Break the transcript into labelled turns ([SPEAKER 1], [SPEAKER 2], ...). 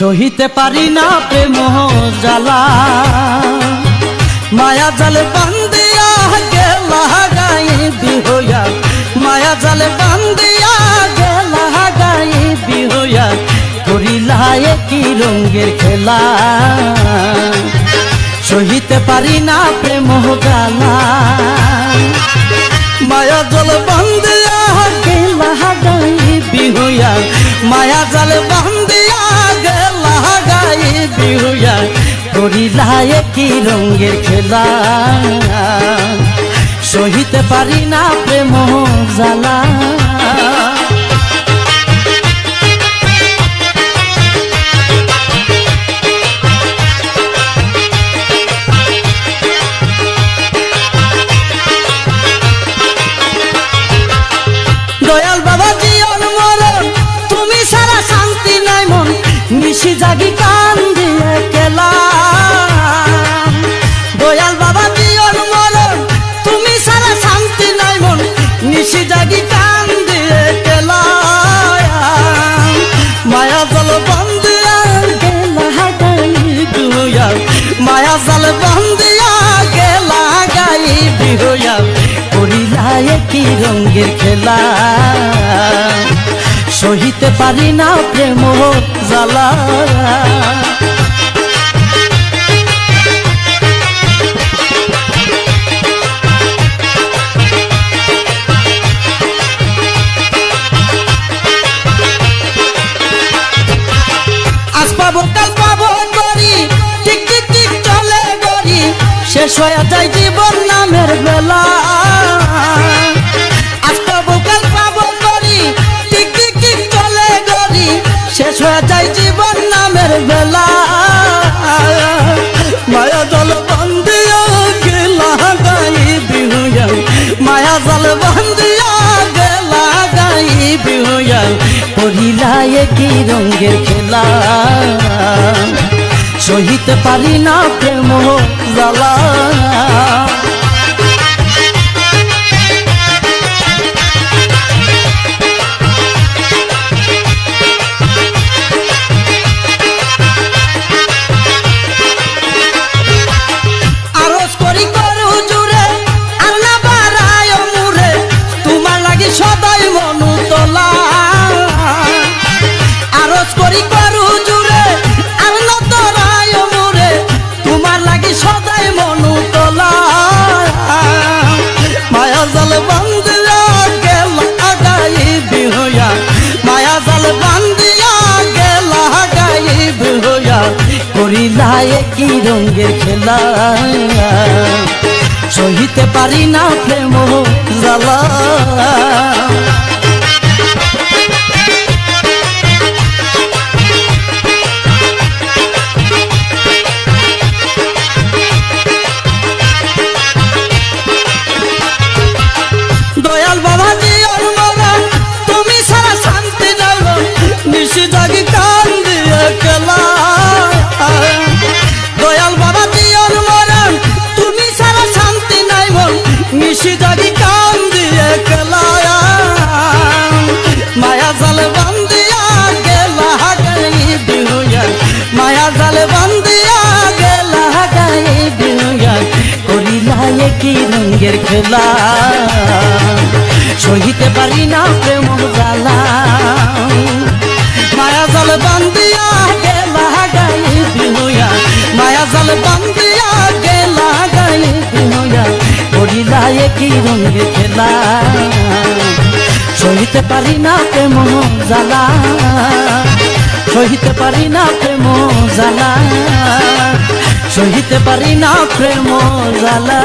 [SPEAKER 1] সহিতে পারি না প্রেম জ্বালা। মায়া জালে বান্দিয়া গেলা গাই বিহইয়া মায়া জালে বান্দিয়া গেলা গাই বিহইয়া করিলা কি রঙ্গের খেলা। সহিতে পারি না প্রেম জ্বালা। মায়া জল বান্দিয়া গেলা গাই বিহইয়া মায়া জালে বান্দিয়া গাই বিহইয়া করিলা কি রঙ্গের খেলা। সহিতে পারি না প্রেম জ্বালা। দয়াল তুমি সারা শান্তি নাই মন। নিশি রঙ্গের খেলা। সহিতে পারি না প্রেম জ্বালা। শেষ হয়ে যায় জীবন নামের বেলা। শেষ হয়ে যায় জীবন নামের বেলা। মায়া জল বন্দিয়া গেলা গাই বিহুয়া মায়া জল বন্দিয়া গেলা গাই বিহুয়া পড়িলা কি রঙ্গের খেলা। সহিতে পারি না প্রেম জ্বালা। করিলা কি রঙ্গের খেলা। সহিতে পারি না প্রেম জ্বালা। কান দিয়ে মায়া জালে বান্দিয়া গেলা গাই বিহুয়া মায়া জালে বান্দিয়া গেলা গাই বিহুয়া করিলা কি রঙের খেলা। সহিতে পারি না প্রেম কি রঙ্গের খেলা? সহিতে পারি না প্রেম জ্বালা। সহিতে পারি না প্রেম জ্বালা। সহিতে পারি না প্রেম জ্বালা।